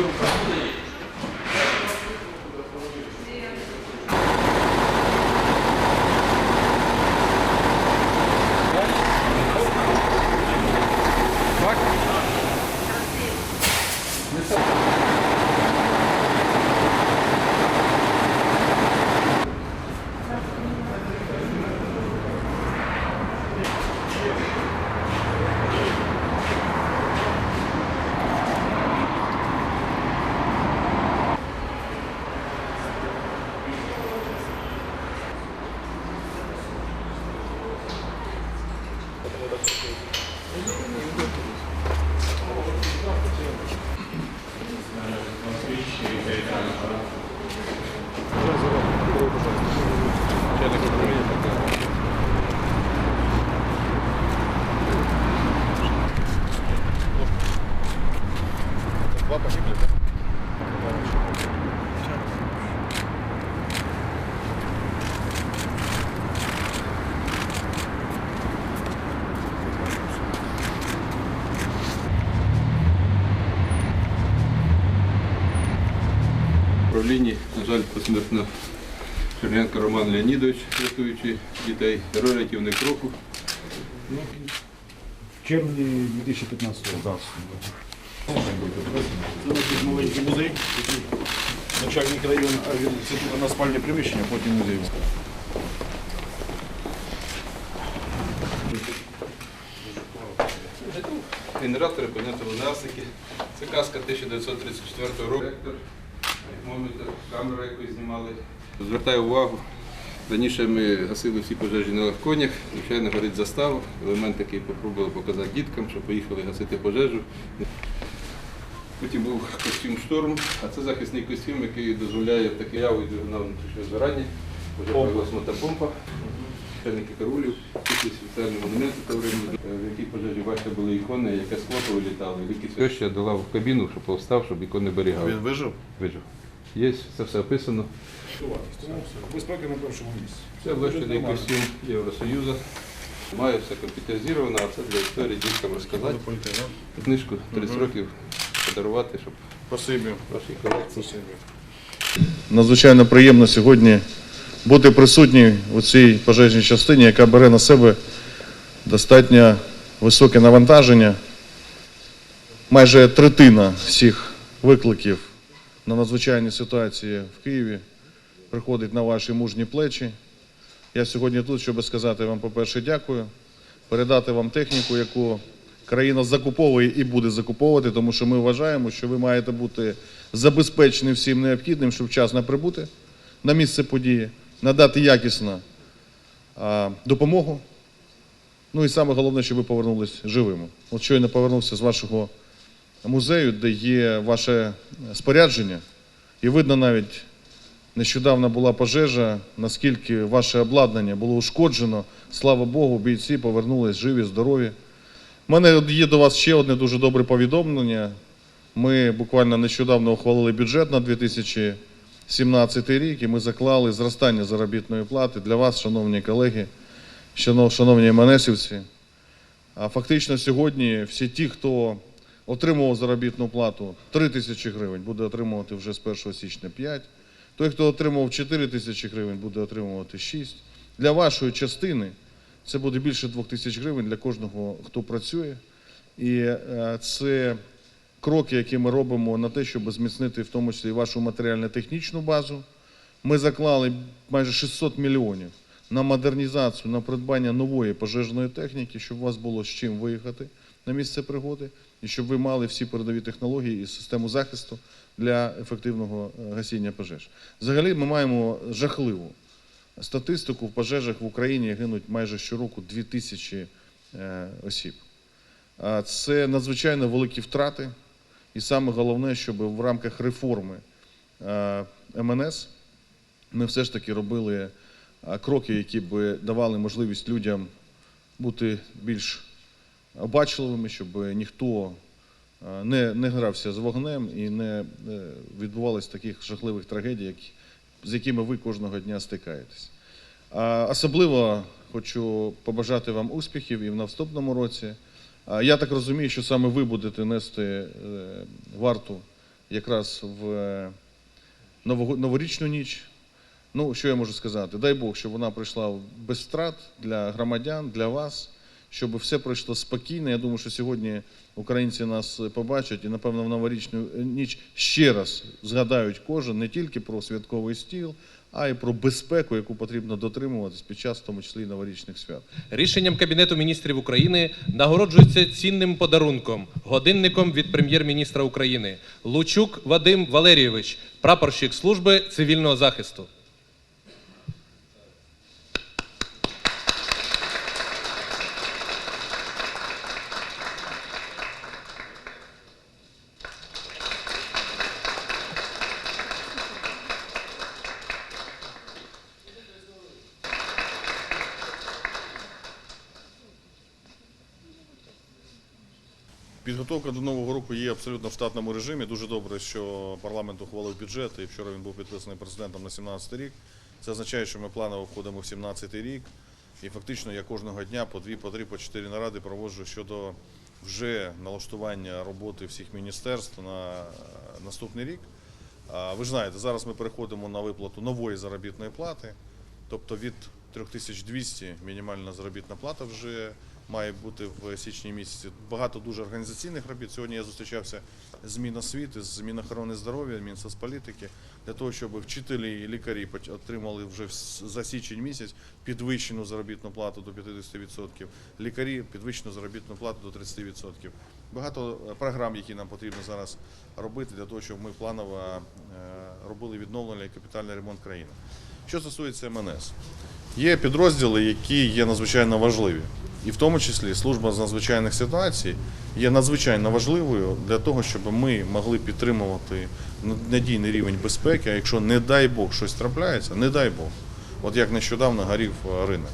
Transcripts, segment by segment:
Віктор Прокудин. Amen. Управлінні, на жаль, посмертно Черненко Роман Леонідович, рятуючи дітей, герой рятівних руху. В червні 2015 року. Це такий маленький музей, який начальник району, а він на спальне приміщення, потім музей. Генератори, понятно, насики. Це казка 1934 року. Ректор, камера, яку знімали. Звертаю увагу. Раніше ми гасили всі пожежі на конях, звичайно, горить застава. Елемент такий попробували показати діткам, що поїхали гасити пожежу. Потім був костюм шторм, а це захисний костюм, який дозволяє таке яву на внутрішнє згорання. Вже появилась мотопомпа, начальники карулів, тут спеціальні монументи таврини, в якій пожежі бачите, були ікони, яке склото вилітало. Ліки ще долав в кабіну, щоб повстав, щоб ікони берігав. Він вижив? Вижив. Є, це все описано. Безпека на першому місці. Це облачений костюм Євросоюзу. Має все комп'ютеризовано, а це для історії діткам розказати. Книжку 30 років подарувати, щоб Спасибі. ваші колекції. Надзвичайно приємно сьогодні бути присутній у цій пожежній частині, яка бере на себе достатньо високе навантаження. Майже третина всіх викликів на надзвичайні ситуації в Києві приходить на ваші мужні плечі. Я сьогодні тут, щоб сказати вам, по-перше, дякую, передати вам техніку, яку країна закуповує і буде закуповувати, тому що ми вважаємо, що ви маєте бути забезпечені всім необхідним, щоб вчасно прибути на місце події, надати якісну а, допомогу. Ну і саме головне, щоб ви повернулись живими. От щойно повернувся з вашого музею, де є ваше спорядження, і видно навіть нещодавно була пожежа, наскільки ваше обладнання було ушкоджено. Слава Богу, бійці повернулись живі, здорові. У мене є до вас ще одне дуже добре повідомлення. Ми буквально нещодавно ухвалили бюджет на 2017 рік і ми заклали зростання заробітної плати для вас, шановні колеги, шановні манесівці. А фактично сьогодні всі ті, хто отримував заробітну плату 3 тисячі гривень, буде отримувати вже з 1 січня 5. Той, хто отримував 4 тисячі гривень, буде отримувати 6. Для вашої частини це буде більше 2 тисяч гривень для кожного, хто працює. І е, це кроки, які ми робимо на те, щоб зміцнити в тому числі вашу матеріально-технічну базу. Ми заклали майже 600 мільйонів на модернізацію, на придбання нової пожежної техніки, щоб у вас було з чим виїхати на місце пригоди, і щоб ви мали всі передові технології і систему захисту для ефективного е, гасіння пожеж. Взагалі, ми маємо жахливу статистику в пожежах в Україні гинуть майже щороку 2 тисячі е, осіб. Це надзвичайно великі втрати. І саме головне, щоб в рамках реформи е, МНС ми все ж таки робили кроки, які б давали можливість людям бути більш обачливими, щоб ніхто е, не, не грався з вогнем і не е, відбувалось таких жахливих трагедій, які, з якими ви кожного дня стикаєтесь. Особливо хочу побажати вам успіхів і в наступному році. Я так розумію, що саме ви будете нести е, варту якраз в нового- новорічну ніч. Ну, що я можу сказати? Дай Бог, щоб вона пройшла без втрат для громадян, для вас, щоб все пройшло спокійно. Я думаю, що сьогодні українці нас побачать і, напевно, в новорічну ніч ще раз згадають кожен не тільки про святковий стіл, а й про безпеку, яку потрібно дотримуватись під час, в тому числі, новорічних свят. Рішенням Кабінету міністрів України нагороджується цінним подарунком, годинником від прем'єр-міністра України Лучук Вадим Валерійович, прапорщик служби цивільного захисту. Підготовка до нового року є абсолютно в штатному режимі. Дуже добре, що парламент ухвалив бюджет, і вчора він був підписаний президентом на 17 рік. Це означає, що ми планово входимо в 17 рік. І фактично я кожного дня по дві, по три, по чотири наради проводжу щодо вже налаштування роботи всіх міністерств на е, наступний рік. Ви ж знаєте, зараз ми переходимо на виплату нової заробітної плати, тобто від 3200 мінімальна заробітна плата вже має бути в січні місяці. Багато дуже організаційних робіт. Сьогодні я зустрічався з Міносвіти, з Мінохорони здоров'я, Мінсоцполітики, для того, щоб вчителі і лікарі отримали вже за січень місяць підвищену заробітну плату до 50%, лікарі підвищену заробітну плату до 30%. Багато е, програм, які нам потрібно зараз робити для того, щоб ми планово е, робили відновлення і капітальний ремонт країни. Що стосується МНС, є підрозділи, які є надзвичайно важливі. І в тому числі служба з надзвичайних ситуацій є надзвичайно важливою для того, щоб ми могли підтримувати надійний рівень безпеки. А якщо, не дай Бог, щось трапляється, не дай Бог. От як нещодавно горів ринок.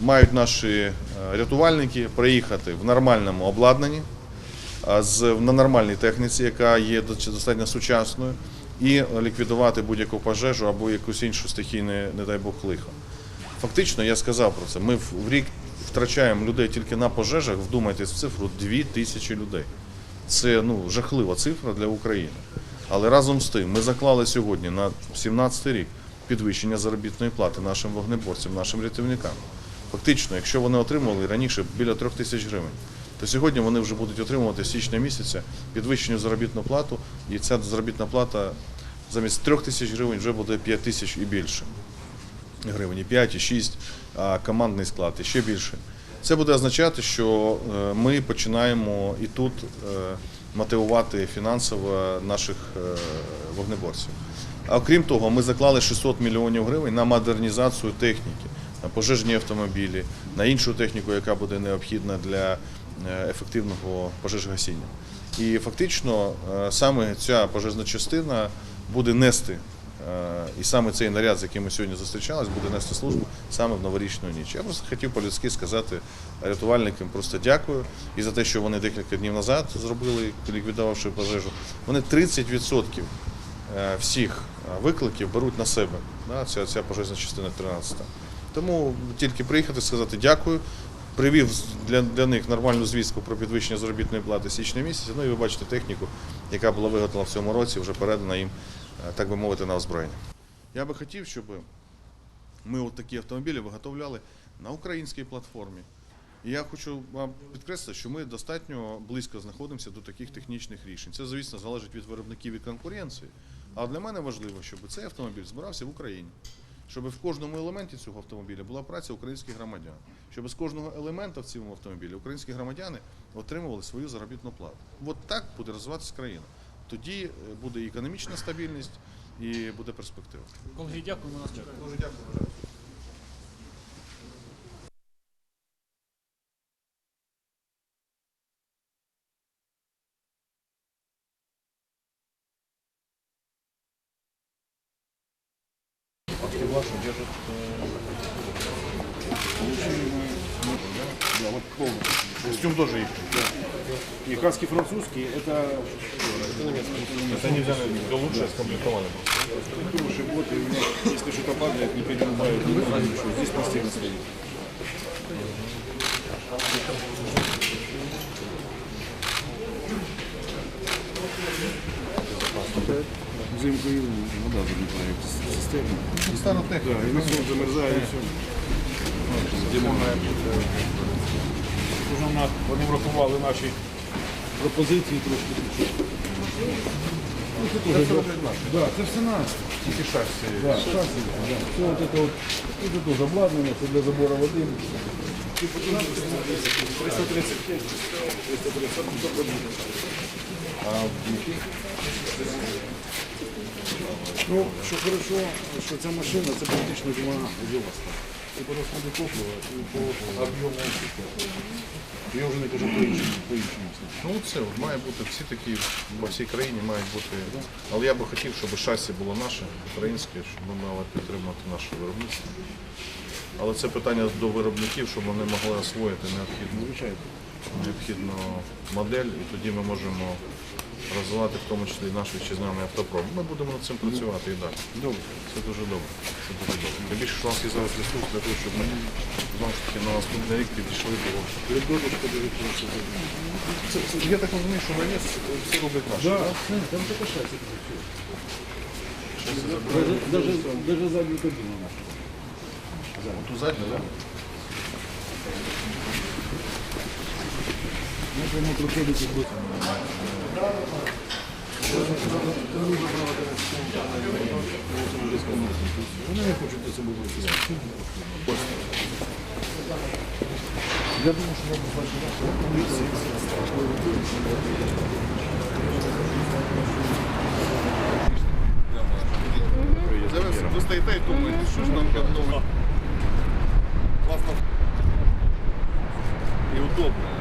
Мають наші е, рятувальники приїхати в нормальному обладнанні, на нормальній техніці, яка є достатньо сучасною, і ліквідувати будь-яку пожежу або якусь іншу стихійне, не дай Бог, лихо. Фактично, я сказав про це. Ми в рік втрачаємо людей тільки на пожежах. Вдумайтесь в цифру 2 тисячі людей. Це ну, жахлива цифра для України. Але разом з тим ми заклали сьогодні на 17-й рік підвищення заробітної плати нашим вогнеборцям, нашим рятівникам. Фактично, якщо вони отримували раніше біля 3 тисяч гривень, то сьогодні вони вже будуть отримувати з січня місяця підвищену заробітну плату, і ця заробітна плата замість 3 тисяч гривень вже буде 5 тисяч і більше гривень, і 5, і 6, а командний склад і ще більше. Це буде означати, що е, ми починаємо і тут е, мотивувати фінансово наших е, вогнеборців. А окрім того, ми заклали 600 мільйонів гривень на модернізацію техніки, на пожежні автомобілі, на іншу техніку, яка буде необхідна для ефективного пожежгасіння. І фактично е, саме ця пожежна частина буде нести Е, І саме цей наряд, з яким ми сьогодні зустрічались, буде нести службу саме в новорічну ніч. Я просто хотів по-людськи сказати рятувальникам просто дякую і за те, що вони декілька днів назад зробили, ліквідувавши пожежу. Вони 30% е, всіх е, викликів беруть на себе. Ця пожежна частина 13. Тому тільки приїхати, сказати дякую. Привів для, для них нормальну звістку про підвищення заробітної плати січня місяця. Ну і ви бачите техніку, яка була виготовлена в цьому році, вже передана їм, е, так би мовити, на озброєння. Я би хотів, щоб ми от такі автомобілі виготовляли на українській платформі. І я хочу вам підкреслити, що ми достатньо близько знаходимося до таких технічних рішень. Це, звісно, залежить від виробників і конкуренції. А для мене важливо, щоб цей автомобіль збирався в Україні. Щоб в кожному елементі цього автомобіля була праця українських громадян. Щоб з кожного елемента в цьому автомобілі українські громадяни отримували свою заробітну плату. От так буде розвиватися країна. Тоді е, буде і економічна стабільність і буде перспектива. Колеги, дякуємо нас. Дуже дякую. Да, вот полностью. Костюм тоже их. И хаски французские, это Это они взяли лучше скомплектовали. хороший год, и у меня, если что-то падает, не перерубают, не нужно ничего. Здесь постельно стоит. Взимку і вода залітає в цистерну. Стану Да, і насос замерзає і все. Вони врахували наші пропозиції трошки. Ну, це теж да, це все наше. Тільки. Да, шасси, да. Все вот это вот, это тоже обладнання, це для забору води. 335, 330, А які? Ну, що хорошо, що ця машина, це практично зима узіласта. І по розходу топлива, і по об'єму Я вже не кажу по іншому, по іншому. Ну це от має бути всі такі по всій країні мають бути. Але я би хотів, щоб шасі було наше, українське, щоб ми мали підтримати наше виробництво. Але це питання до виробників, щоб вони могли освоїти необхідну, необхідну модель, і тоді ми можемо розвивати в тому числі наш вітчизняний автопром. Ми будемо над цим працювати і далі. Добре. Це дуже добре. Це дуже добре. Тим більше, що у нас є зараз ресурс для того, щоб ми знову ж таки на наступний рік підійшли до. Дуже хорошо. Це, я так розумію, що ВНС все роблять наше. Да, там така. Даже, даже, даже задню кабину нашу. Ту задню, так? Ми прямо проходити. Я думаю, що треба Зараз ви стоїте і думаєте, що ж нам готово. Класно. І удобно.